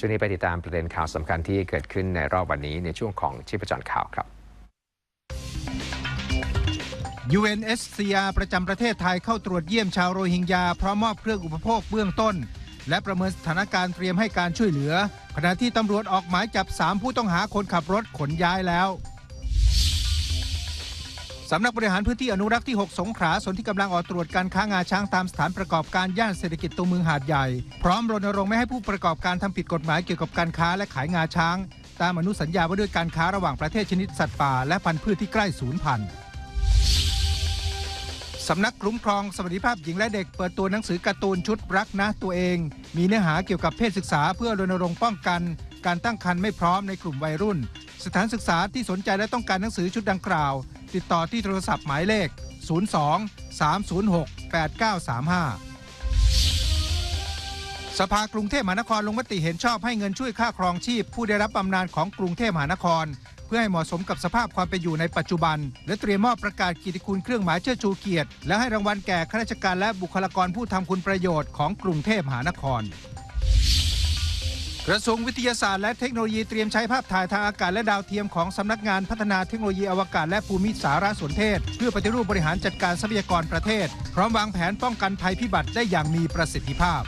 ช่วงนี้ไปติดตามประเด็นข่าวสำคัญที่เกิดขึ้นในรอบวันนี้ในช่วงของชีพจรข่าวครับ UNSCR ประจำประเทศไทยเข้าตรวจเยี่ยมชาวโรฮิงญาพร้อมมอบเครื่องอุปโภคเบื้องต้น และประเมินสถานการณ์เตรียมให้การช่วยเหลือ ขณะที่ตำรวจออกหมายจับ 3 ผู้ต้องหาคนขับรถขนย้ายแล้ว สำนักบริหารพื้นที่อนุรักษ์ที่ 6 สงขลาส่วนที่กำลังออกตรวจการค้างาช้างตามสถานประกอบการย่านเศรษฐกิจตัวเมืองหาดใหญ่ พร้อมรณรงค์ไม่ให้ผู้ประกอบการทำผิดกฎหมายเกี่ยวกับการค้าและขายงาช้าง ตามอนุสัญญาว่าด้วยการค้าระหว่างประเทศชนิดสัตว์ป่าและพันธุ์พืชที่ใกล้สูญพันธุ์สำนักคุ้มครองสวัสดิภาพหญิงและเด็กเปิดตัวหนังสือการ์ตูนชุดรักนะตัวเอง มีเนื้อหาเกี่ยวกับเพศศึกษาเพื่อรณรงค์ป้องกัน การตั้งครรภ์ไม่พร้อมในกลุ่มวัยรุ่น สถานศึกษาที่สนใจและต้องการหนังสือชุดดังกล่าว ติดต่อที่โทรศัพท์หมายเลข 02 306 8935 สภากรุงเทพมหานครลงมติเห็นชอบให้เงินช่วยค่าครองชีพ ผู้ได้รับบำนาญของกรุงเทพมหานคร เพื่อให้เหมาะสมกับสภาพความเป็นอยู่ในปัจจุบัน และเตรียมมอบประกาศกิตติคุณเครื่องหมายเชิดชูเกียรติ และให้รางวัลแก่ข้าราชการและบุคลากรผู้ทำคุณประโยชน์ของกรุงเทพมหานคร กระทรวงวิทยาศาสตร์และเทคโนโลยีเตรียมใช้ภาพถ่ายทางอากาศและดาวเทียมของสำนักงานพัฒนาเทคโนโลยีอวกาศและภูมิสารสนเทศ เพื่อปฏิรูปบริหารจัดการทรัพยากรประเทศ พร้อมวางแผนป้องกันภัยพิบัติได้อย่างมีประสิทธิภาพ